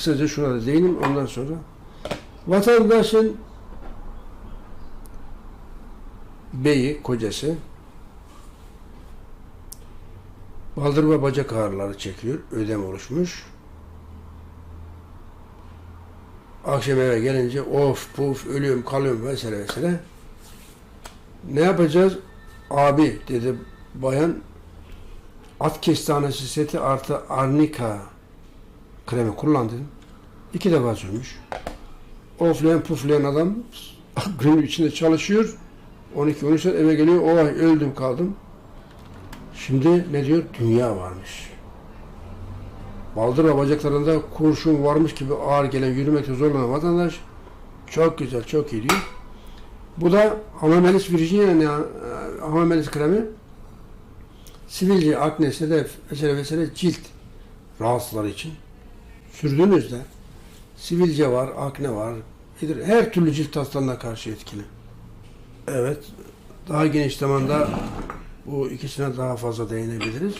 kısaca şuna da değineyim ondan sonra. Vatandaşın beyi, kocası baldır ve bacak ağrıları çekiyor. Ödem oluşmuş. Akşam eve gelince of puf ölüyorum kalıyorum vesaire vesaire. Ne yapacağız? Abi dedi bayan at kestanesi seti artı arnika kremi kullandın. İki defa sürmüş. Oflayan puflayan adam günün içinde çalışıyor. 12-13 saat eve geliyor. Oh öldüm kaldım. Şimdi ne diyor? Dünya varmış. Baldır ve bacaklarında kurşun varmış gibi ağır gelen yürümekte zorlanan vatandaş çok güzel, çok iyi diyor. Bu da Hamamelis Virginia yani Hamamelis kremi sivilce, akne, sedef vesaire vesaire cilt rahatsızları için sürdüğünüzde sivilce var, akne var, her türlü cilt hastalığına karşı etkili. Evet, daha geniş zamanda bu ikisine daha fazla değinebiliriz.